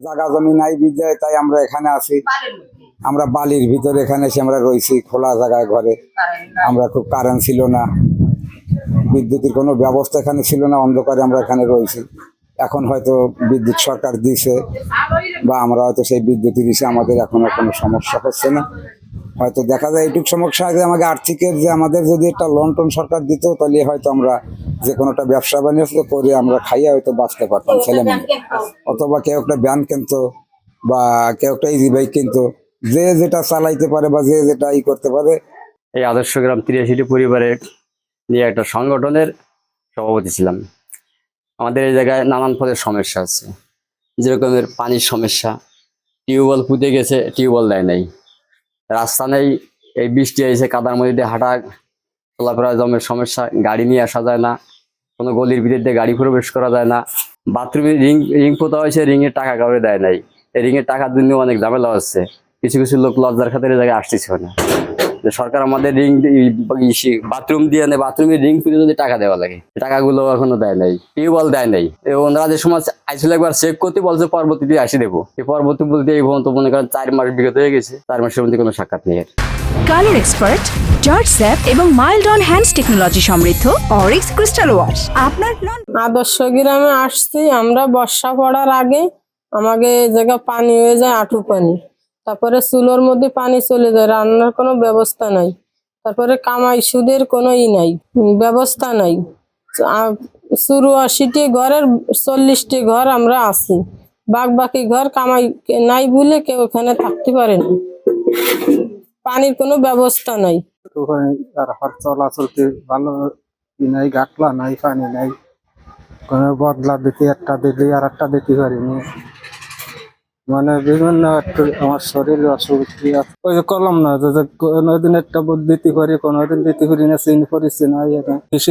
জায়গা জমি নাই বিদ্যায় তাই আমরা এখানে আছি। আমরা বালির ভিতরে এখানে এসে আমরা রয়েছি খোলা জায়গায় ঘরে। আমরা খুব কারেন্ট ছিল না। বিদ্যুতের কোনো ব্যবস্থা এখানে ছিল না অন্ধকারে আমরা এখানে রয়েছি। এখন হয়তো বিদ্যুৎ সরকার দিছে বা আমরা হয়তো সেই বিদ্যুতের ইসে আমাদের এখনও কোনো সমস্যা হচ্ছে না। হয়তো দেখা যায় এইটুক সমস্যা যে আমাকে আর্থিকের যে আমাদের যদি একটা লোন টোন সরকার দিত তাহলে হয়তো আমরা যে কোনো একটা ব্যবসা বাণিজ্য করে আমরা খাইয়ে হয়তো বাঁচতে পারতাম ছেলে মেয়ে। অথবা কেউ একটা ব্যান কিনতো বা কেউ একটা ইজি বাইক কিনতো। যে যেটা চালাইতে পারে বা যে যেটা ই করতে পারে। এই আদর্শ গ্রাম তিরাশিটি পরিবারের নিয়ে একটা সংগঠনের সভাপতি ছিলাম। আমাদের এই জায়গায় নানান পদের সমস্যা আছে। যেরকমের পানির সমস্যা টিউবওয়েল পুঁতে গেছে টিউবওয়েল দেয় নাই। রাস্তা নেই এই বৃষ্টি এসে কাদার মধ্যে দিয়ে হাঁটা চলাফেরা জমের সমস্যা গাড়ি নিয়ে আসা যায় না। কোনো গলির ভিতর দিয়ে গাড়ি প্রবেশ করা যায় না। বাথরুমে রিং রিং পোতা হয়েছে, রিংয়ের টাকা কাউরে দেয় নাই। এই রিংয়ের টাকার জন্য অনেক ঝামেলা হচ্ছে। কিছু কিছু লোক লজ্জার খাতিরে জায়গায় আসতেছে না। যে সরকার আমাদের রিং বাথরুম দিয়ে নেয় বাথরুমে রিং পুঁতে যদি টাকা দেওয়া লাগে। টাকাগুলো এখনও দেয় নাই। টিউবওয়েল দেয় নাই। এবং ওনারা যে সময় আইছিল একবার চেক করতে বলছে, পরবর্তীতে আসি দেবো। এই পরবর্তী বলতে এই পর্যন্ত মনে করেন চার মাস বিগত হয়ে গেছে। চার মাসের মধ্যে কোনো সাক্ষাৎ নেই আর। কালার এক্সপার্ট জর্জ স্যাপ এবং মাইল্ড অন হ্যান্ডস টেকনোলজি সমৃদ্ধ অরিক্স ক্রিস্টাল ওয়াশ। আপনার আদর্শ গ্রামে আসছি, আমরা বর্ষা পড়ার আগে আমাকে জায়গা পানি হয়ে যায় আঁটু পানি। তারপরে চুলোর মধ্যে পানি চলে যায়, রান্নার কোনো ব্যবস্থা নাই। তারপরে কামাই সুদের কোনো ই নাই, ব্যবস্থা নাই। আ- চুরু আশিটি ঘরের চল্লিশটি ঘর আমরা আছি। বাক বাকি ঘর কামাই নাই বলে কেউ এখানে থাকতে পারে না। পানির কোনো ব্যবস্থা নাই। ওখানে আর ভালো নাই বদলা দিতে, একটা দিলে মানে বিভিন্ন আমার শরীর ওই যে কলম যে কোনোদিন একটা কোনোদিন না, চিনি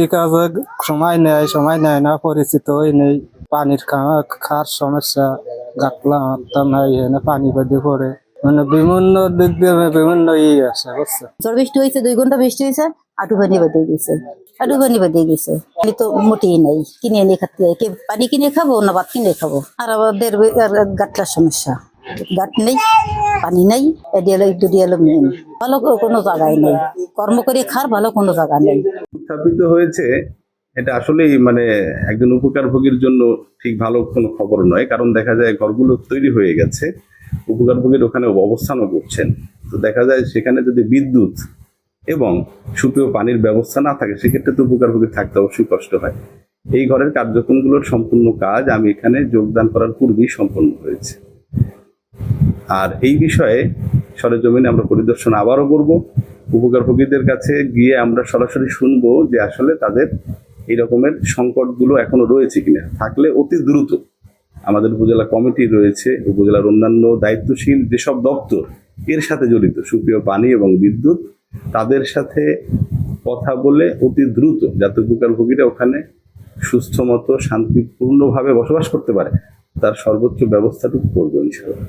কাজে সময় নেয় সময় নেয় না, পরিচিত ওই নেই। পানির খা- খার সমস্যা গাটলা নাই পানি বেঁধে পড়ে। মানে বিভিন্ন দিক দিয়ে বিভিন্ন ই আছে বুঝছ? ঝড় বৃষ্টি হয়েছে দুই ঘণ্টা বৃষ্টি হয়েছে আটু পানি বেঁধে গেছে। আটু পানি বেঁধে গেছে। পানি তো মোটেই নাই। কিনে এনে খাতে। কে পানি কিনে খাব না ভাত কিনে খাব? আর আমাদের গাটলার সমস্যা। গাট নেই পানি নেই এডিয়ালো দুডিয়ালো মেন। ভালো কোনো জায়গায় নেই। কর্ম করে খার ভালো কোনো জায়গা নেই। স্থাপিত হয়েছে এটা আসলেই মানে একজন উপকারভোগীর জন্য ঠিক ভালো কোনো খবর নয়। কারণ দেখা যায় ঘরগুলো তৈরি হয়ে গেছে। উপকারভোগীর ওখানে অবস্থানও করছেন। তো দেখা যায় সেখানে যদি বিদ্যুৎ এবং সুপেয় পানির ব্যবস্থা না থাকে, সেক্ষেত্রে তো উপকারভোগীর থাকতে অবশ্যই কষ্ট হয়। এই ঘরের কার্যক্রমগুলোর সম্পূর্ণ কাজ আমি এখানে যোগদান করার পূর্বেই সম্পন্ন হয়েছে। আর এই বিষয়ে সরেজমিনে আমরা পরিদর্শন আবারও করব। উপকারভোগীদের কাছে গিয়ে আমরা সরাসরি শুনব যে আসলে তাদের এই রকমের সংকটগুলো এখনও রয়েছে কিনা। থাকলে অতি দ্রুত আমাদের উপজেলা কমিটি রয়েছে, উপজেলার অন্যান্য দায়িত্বশীল যেসব দপ্তর, এর সাথে জড়িত, সুপ্রিয় পানি এবং বিদ্যুৎ, তাদের সাথে কথা বলে অতি দ্রুত যাতে উপকারভোগীরা ওখানে সুস্থ মতো শান্তিপূর্ণভাবে বসবাস করতে পারে, তার সর্বোচ্চ ব্যবস্থাটুকু করব ইনশাআল্লাহ।